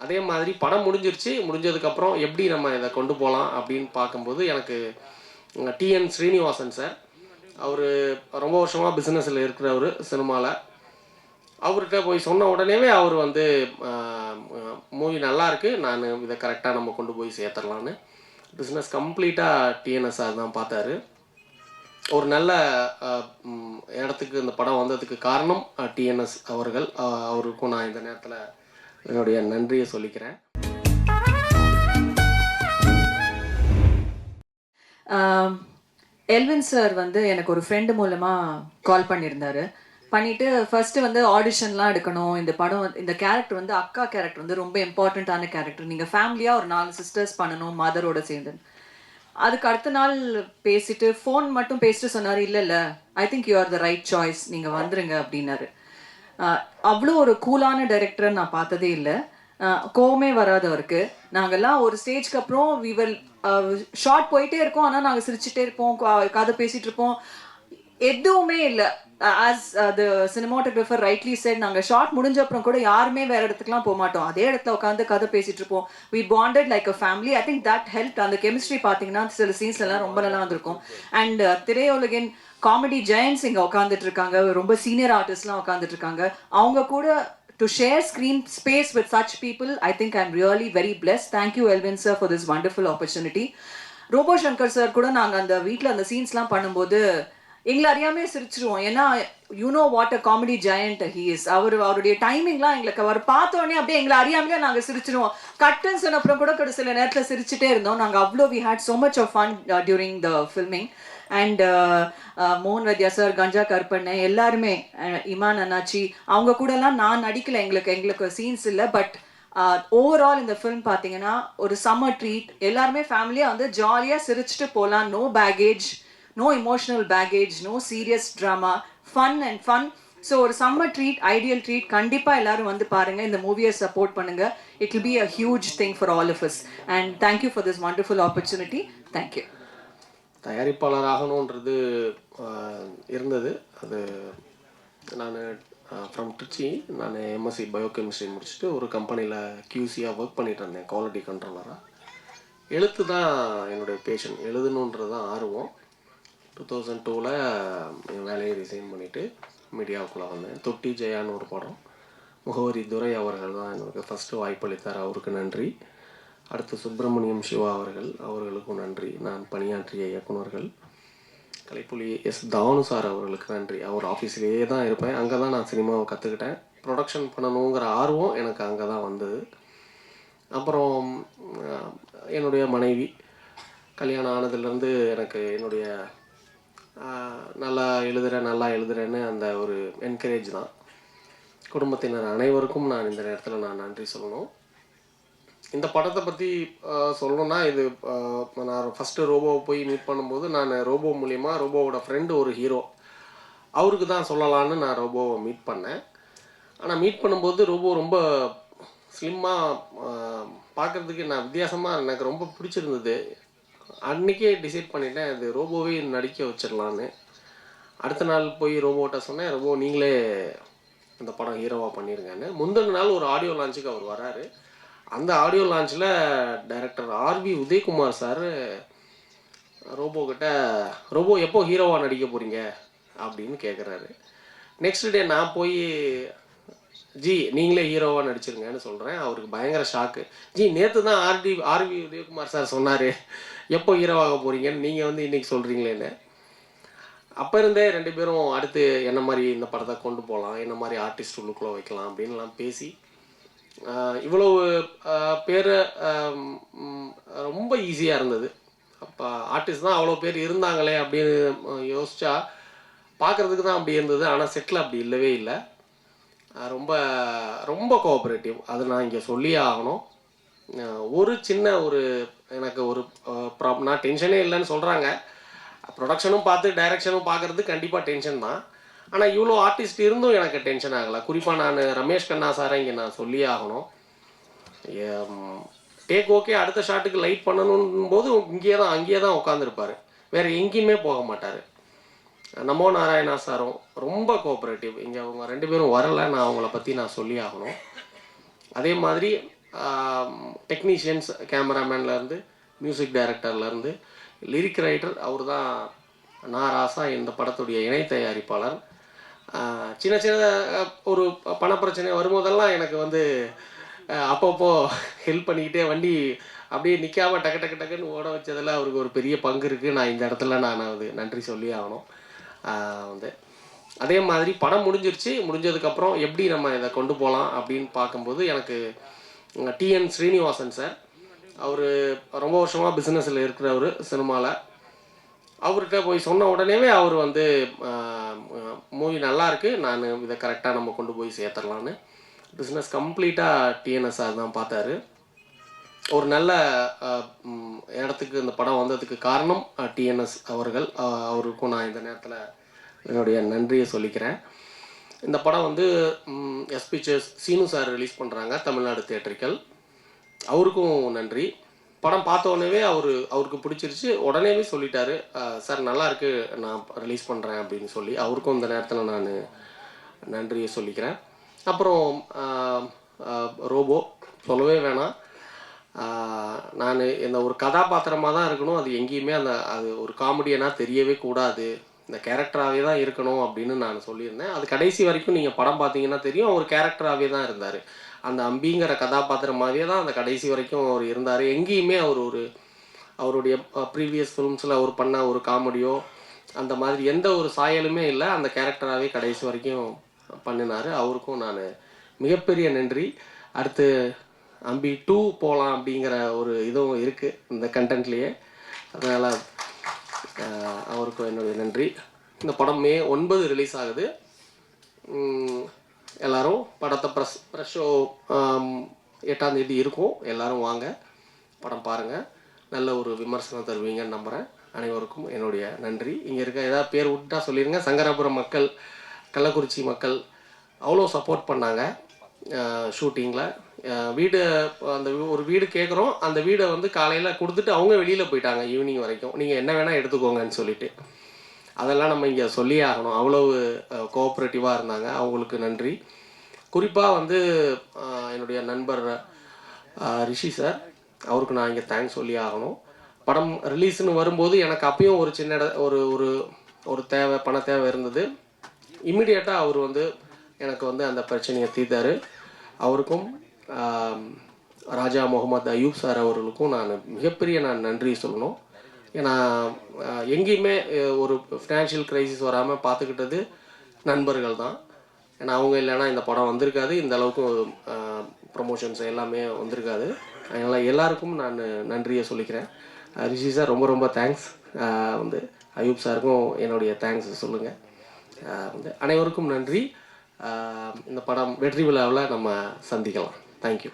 அதே மாதிரி படம் முடிஞ்சிருச்சு முடிஞ்சதுக்கப்புறம் எப்படி நம்ம இதை கொண்டு போகலாம் அப்படின்னு பார்க்கும்போது எனக்கு டிஎன் ஸ்ரீனிவாசன் சார் அவர் ரொம்ப வருஷமாக பிஸ்னஸில் இருக்கிறவர் சினிமாவில் அவர்கிட்ட போய் சொன்ன உடனேவே அவர் வந்து மூவி நல்லாயிருக்கு நான் இதை கரெக்டாக நம்ம கொண்டு போய் சேர்த்துடலான்னு. பிஸ்னஸ் கம்ப்ளீட்டாக டிஎன்எஸ் தான் பார்த்தாரு. ஒரு நல்ல இடத்துக்கு இந்த படம் வந்ததுக்கு காரணம் டிஎன்எஸ் அவர்கள் அவருக்கும் நான் இந்த நேரத்தில் என்னுடைய நன்றியை சொல்லிக்கிறேன். எல்வின் சார் வந்து எனக்கு ஒரு ஃப்ரெண்டு மூலமாக கால் பண்ணியிருந்தாரு. பண்ணிட்டு ஃபர்ஸ்ட் வந்து ஆடிஷன்லாம் எடுக்கணும். இந்த படம் இந்த கேரக்டர் வந்து அக்கா கேரக்டர் வந்து ரொம்ப இம்பார்ட்டண்ட்டான கேரக்டர் நீங்கள் ஃபேமிலியாக ஒரு நாலு சிஸ்டர்ஸ் பண்ணணும் மதரோட சேர்ந்து. அதுக்கு அடுத்த நாள் பேசிட்டு ஃபோன் மட்டும் பேசிட்டு சொன்னார் இல்லை இல்லை I think you are the right choice நீங்கள் வந்துருங்க அப்படின்னாரு. அவ்வளோ ஒரு கூலான டைரக்டர் நான் பார்த்ததே இல்லை. கோவமே வராது அவருக்கு. நாங்கெல்லாம் ஒரு ஸ்டேஜ்க்கு அப்புறம் வி வில் ஷார்ட் போயிட்டே இருக்கோம். ஆனால் நாங்கள் சிரிச்சுட்டே இருப்போம் கதை பேசிட்டு இருப்போம். எதுவுமே இல்லை. ஆஸ் அது சினிமாட்டோகிராஃபர் ரைட்லி சைட் நாங்கள் ஷார்ட் முடிஞ்ச அப்புறம் கூட யாருமே வேற இடத்துக்குலாம் போக மாட்டோம். அதே இடத்துல உட்காந்து கதை பேசிட்டு இருப்போம். We bonded like a family I think that help அந்த கெமிஸ்ட்ரி பார்த்தீங்கன்னா சில சீன்ஸ் எல்லாம் ரொம்ப நல்லா வந்திருக்கும் அண்ட் uh, திரையுலகின் காமெடி ஜெயன்ஸ் இங்கே உட்காந்துட்டு இருக்காங்க. ரொம்ப சீனியர் ஆர்டிஸ்ட்லாம் உட்காந்துட்டு இருக்காங்க. அவங்க கூட to share screen space with such people I think I'm really very blessed thank you Elvin sir for this wonderful opportunity Robo Shankar sir கூட நாங்கள் அந்த வீட்டில் அந்த சீன்ஸ்லாம் பண்ணும்போது எங்களை அறியாமே சிரிச்சிருவோம். ஏன்னா you know what a comedy giant he is அவர் அவருடைய டைமிங்லாம் எங்களுக்கு அவர் பார்த்த உடனே அப்படியே எங்களை அறியாமலே நாங்கள் சிரிச்சிருவோம். கட்டன் சொன்னப்புறம் கூட கூட ஒரு சில நேரத்தில் சிரிச்சுட்டே இருந்தோம். நாங்கள் அவ்வளோ we had so much of fun during the filming and மோகன் வத்யா சார் கஞ்சா கருப்பண்ண எல்லாருமே uh, இமான் அண்ணாச்சி அவங்க கூடலாம் நான் நடிக்கல. எங்களுக்கு எங்களுக்கு சீன்ஸ் இல்லை. பட் ஓவரால் இந்த ஃபிலிம் பார்த்தீங்கன்னா ஒரு சம்மர் ட்ரீட் எல்லாருமே ஃபேமிலியாக வந்து ஜாலியாக சிரிச்சுட்டு போகலாம் no baggage no emotional baggage no serious drama fun and fun so ஒரு சம்மர் ட்ரீட் ஐடியல் ட்ரீட் கண்டிப்பாக எல்லாரும் வந்து பாருங்க இந்த மூவியை சப்போர்ட் பண்ணுங்க. It will be a huge thing for all of us and thank you for this wonderful opportunity thank you தயாரிப்பாளர் ஆகணுன்றது இருந்தது. அது நான் ஃப்ரம் திருச்சி நான் எம்எஸ்சி பயோகெமிஸ்ட்ரி முடிச்சுட்டு ஒரு கம்பெனியில் கியூசியாக ஒர்க் பண்ணிட்டு இருந்தேன் குவாலிட்டி கண்ட்ரோலராக எழுத்து தான் என்னுடைய பேஷன் எழுதணுன்றது தான் ஆர்வம். டூ தௌசண்ட் டூவில் என் வேலையை ரிசைன் பண்ணிவிட்டு மீடியாவுக்குள்ளே வந்தேன். தொட்டி ஜெயான்னு ஒரு படம். முகவரி துரை அவர்கள் தான் எனக்கு ஃபஸ்ட்டு வாய்ப்பளித்தார். அவருக்கு நன்றி. அடுத்து சுப்பிரமணியம் சிவா அவர்கள் அவர்களுக்கும் நன்றி. நான் பணியாற்றிய இயக்குனர்கள் கலைப்புலி எஸ் தானு சார் அவர்களுக்கு நன்றி. அவர் ஆஃபீஸ்லேயே தான் இருப்பேன். அங்கே தான் நான் சினிமாவை கற்றுக்கிட்டேன் ப்ரொடக்ஷன் பண்ணணுங்கிற ஆர்வம் எனக்கு அங்கே தான் வந்தது. அப்புறம் என்னுடைய மனைவி கல்யாணம் ஆனதுலேருந்து எனக்கு என்னுடைய நல்லா எழுதுகிறேன் நல்லா எழுதுறேன்னு அந்த ஒரு என்கரேஜ் தான். குடும்பத்தினர் அனைவருக்கும் நான் இந்த நேரத்தில் நான் நன்றி சொல்லணும். இந்த படத்தை பற்றி சொல்லணும்னா இது நான் ஃபஸ்ட்டு ரோபோவை போய் மீட் பண்ணும்போது நான் ரோபோ மூலிமா ரோபோவோட ஃப்ரெண்டு ஒரு ஹீரோ அவருக்கு தான் சொல்லலான்னு நான் ரோபோவை மீட் பண்ணேன். ஆனால் மீட் பண்ணும்போது ரோபோ ரொம்ப ஸ்லிம்மாக பார்க்குறதுக்கு நான் வித்தியாசமாக எனக்கு ரொம்ப பிடிச்சிருந்தது. அன்றைக்கே டிசைட் பண்ணிட்டேன் அது ரோபோவே நடிக்க வச்சிடலான்னு அடுத்த நாள் போய் ரோபோட்ட சொன்னேன் ரோபோ நீங்களே அந்த படம் ஹீரோவாக பண்ணியிருக்காங்க முந்தின நாள் ஒரு ஆடியோ லான்ச்சுக்கு அவர் வராரு. அந்த audio லான்ச்சில் director RV Udhayakumar sir Robo கிட்ட ரோபோ எப்போ ஹீரோவாக நடிக்க போகிறீங்க அப்படின்னு கேட்குறாரு நெக்ஸ்ட் டே நான் போய் ஜி நீங்களே ஹீரோவாக நடிச்சிருங்கன்னு சொல்கிறேன் அவருக்கு பயங்கர ஷாக்கு ஜி நேற்று தான் ஆர்டி ஆர்வி உதயகுமார் சார் சொன்னார். எப்போ ஹீரோவாக போகிறீங்கன்னு நீங்கள் வந்து இன்றைக்கி சொல்கிறீங்களேன்னு அப்போ இருந்தே ரெண்டு பேரும் அடுத்து என்ன மாதிரி இந்த படத்தை கொண்டு போகலாம் என்ன மாதிரி ஆர்டிஸ்ட் உள்ளுக்குள்ளே வைக்கலாம் அப்படின்லாம் பேசி இவ்வளவு பேர் ரொம்ப ஈஸியாக இருந்தது. அப்போ ஆர்டிஸ்ட் தான் அவ்வளோ பேர் இருந்தாங்களே அப்படின்னு யோசித்தா யோசிச்சா பார்க்குறதுக்கு தான் அப்படி இருந்தது. ஆனால் செட்டில் அப்படி இல்லவே இல்லை. ரொம்ப ரொம்ப கோஆப்ரேட்டிவ் அது நான் இங்கே சொல்லியே ஆகணும். ஒரு சின்ன ஒரு எனக்கு ஒரு ப்ராப் நான் டென்ஷனே இல்லைன்னு சொல்கிறாங்க ப்ரொடக்ஷனும் பார்த்து டைரக்ஷனும் பார்க்குறது கண்டிப்பாக டென்ஷன் தான். ஆனால் இவ்வளோ ஆர்டிஸ்ட் இருந்தும் எனக்கு டென்ஷன் ஆகலை. குறிப்பாக நான் ரமேஷ் கண்ணா சாரை இங்கே நான் சொல்லியே ஆகணும். டேக் ஓகே அடுத்த ஷாட்டுக்கு லைட் பண்ணணும் போது இங்கேயே தான் அங்கேயே தான் உட்காந்துருப்பாரு வேறு எங்கேயுமே போக மாட்டார். நமோ நாராயணா சாரும் ரொம்ப கோஆப்ரேட்டிவ் இங்கே அவங்க ரெண்டு பேரும் வரலை. நான் அவங்கள பற்றி நான் சொல்லி ஆகணும். அதே மாதிரி டெக்னீஷியன்ஸ் கேமராமேன்லேருந்து மியூசிக் டைரக்டர்லேருந்து லிரிக் ரைட்டர் அவர் தான் நா ராசா இந்த படத்துடைய இணை தயாரிப்பாளர். சின்ன சின்ன அஹ், ஒரு பணப்பிரச்சனை வரும்போதெல்லாம் எனக்கு வந்து அப்பப்போ ஹெல்ப் பண்ணிக்கிட்டே வண்டி அப்படியே நிற்காம டக்கு டக்கு டக்குன்னு ஓட வச்சதில் அவருக்கு ஒரு பெரிய பங்கு இருக்குது நான் இந்த இடத்துல நான் அது நன்றி சொல்லி ஆகணும். வந்து அதே மாதிரி படம் முடிஞ்சிருச்சு. முடிஞ்சதுக்கப்புறம் எப்படி நம்ம இதை கொண்டு போகலாம் அப்படின்னு பார்க்கும்போது எனக்கு டிஎன் ஸ்ரீனிவாசன் சார் அவர் ரொம்ப வருஷமாக பிஸ்னஸில் இருக்கிறவர் சினிமாவில் அவர்கிட்ட போய் சொன்ன உடனேவே அவர் வந்து மூவி நல்லாயிருக்கு நான் இதை கரெக்டாக நம்ம கொண்டு போய் சேர்த்துடலான்னு பிஸ்னஸ் கம்ப்ளீட்டாக டிஎன்எஸ்ஆர் தான் பார்த்தாரு. ஒரு நல்ல இடத்துக்கு இந்த படம் வந்ததுக்கு காரணம் டிஎன்எஸ் அவர்கள். அவருக்கும் நான் இந்த நேரத்தில் என்னுடைய நன்றியை சொல்லிக்கிறேன். இந்த படம் வந்து S pictures Seenu sir release பண்ணுறாங்க தமிழ்நாடு தேட்டரிக்கல் அவருக்கும் நன்றி. படம் பார்த்த உடனே அவர் அவருக்கு பிடிச்சிருச்சு. உடனேவே சொல்லிட்டாரு சார் நல்லா இருக்கு நான் ரிலீஸ் பண்ணுறேன் அப்படின்னு சொல்லி. அவருக்கும் இந்த நேரத்தில் நான் நன்றியை சொல்லிக்கிறேன். அப்புறம் ரோபோ சொல்லவே வேணாம். நான் இந்த ஒரு கதாபாத்திரமாக தான் இருக்கணும். அது எங்கேயுமே அந்த அது ஒரு காமெடியனாக தெரியவே கூடாது. இந்த கேரக்டராகவே தான் இருக்கணும் அப்படின்னு நான் சொல்லியிருந்தேன். அது கடைசி வரைக்கும் நீங்கள் படம் பார்த்தீங்கன்னா தெரியும் அவர் கேரக்டராகவே தான் இருந்தார். அந்த அம்பிங்கிற கதாபாத்திரமாகவே தான் அந்த கடைசி வரைக்கும் அவர் இருந்தார். எங்கேயுமே அவர் ஒரு அவருடைய ப்ரீவியஸ் ஃபிலிம்ஸில் அவர் பண்ண ஒரு காமெடியோ அந்த மாதிரி எந்த ஒரு சாயலுமே இல்லை. அந்த கேரக்டராகவே கடைசி வரைக்கும் பண்ணினார். அவருக்கும் நான் மிகப்பெரிய நன்றி. அடுத்து அம்பி டூ போகலாம் அப்படிங்கிற ஒரு இதுவும் இருக்குது இந்த கண்டென்ட்லேயே அதனால் அவருக்கும் என்னுடைய நன்றி. இந்த படம் மே ஒன்பது ரிலீஸ் ஆகுது. எல்லாரும் படத்தை ப்ரெஸ் ப்ரெஸ் ஷோ எட்டாம் தேதி இருக்கும். எல்லாரும் வாங்க படம் பாருங்கள் நல்ல ஒரு விமர்சனம் தருவீங்கன்னு நம்புகிறேன் அனைவருக்கும் என்னுடைய நன்றி. இங்கே இருக்க ஏதாவது பேர் விட்டா சொல்லிடுங்க சங்கராபுரம் மக்கள் கள்ளக்குறிச்சி மக்கள் அவ்வளோ சப்போர்ட் பண்ணாங்க. ஷூட்டிங்கில் வீடு அந்த வீ- ஒரு வீடு கேட்குறோம் அந்த வீடை வந்து காலையில் கொடுத்துட்டு அவங்க வெளியில் போயிட்டாங்க ஈவினிங் வரைக்கும். நீங்கள் என்ன வேணால் எடுத்துக்கோங்கன்னு சொல்லிட்டு. அதெல்லாம் நம்ம இங்கே சொல்லியே ஆகணும். அவ்வளவு கோஆப்ரேட்டிவாக இருந்தாங்க. அவங்களுக்கு நன்றி. குறிப்பாக வந்து என்னுடைய நண்பர் ரிஷி சார் அவருக்கு நான் இங்கே தேங்க்ஸ் சொல்லி ஆகணும். படம் ரிலீஸ்னு வரும்போது எனக்கு அப்பயும் ஒரு சின்ன ஒரு ஒரு ஒரு தேவை பண தேவை இருந்தது. இம்மிடியேட்டாக அவர் வந்து எனக்கு வந்து அந்த பிரச்சனையை தீர்த்தார். அவருக்கும் ராஜா முகமது அயூப் சார் அவர்களுக்கும் நான் மிகப்பெரிய நான் நன்றி சொல்லணும். ஏன்னா எங்கேயுமே ஒரு ஃபினான்ஷியல் க்ரைசிஸ் வராமல் பார்த்துக்கிட்டது நண்பர்கள் தான். ஏன்னா அவங்க இல்லைன்னா இந்த படம் வந்திருக்காது. இந்த அளவுக்கு ப்ரொமோஷன்ஸ் எல்லாமே வந்திருக்காது. அதனால் எல்லாருக்கும் நான் நன்றியை சொல்லிக்கிறேன். ரிஷி சார் ரொம்ப ரொம்ப தேங்க்ஸ் வந்து அயூப் சாருக்கும் என்னுடைய தேங்க்ஸ் சொல்லுங்கள் வந்து அனைவருக்கும் நன்றி. இந்த படம் வெற்றி விழாவில் நம்ம சந்திக்கலாம். தேங்க்யூ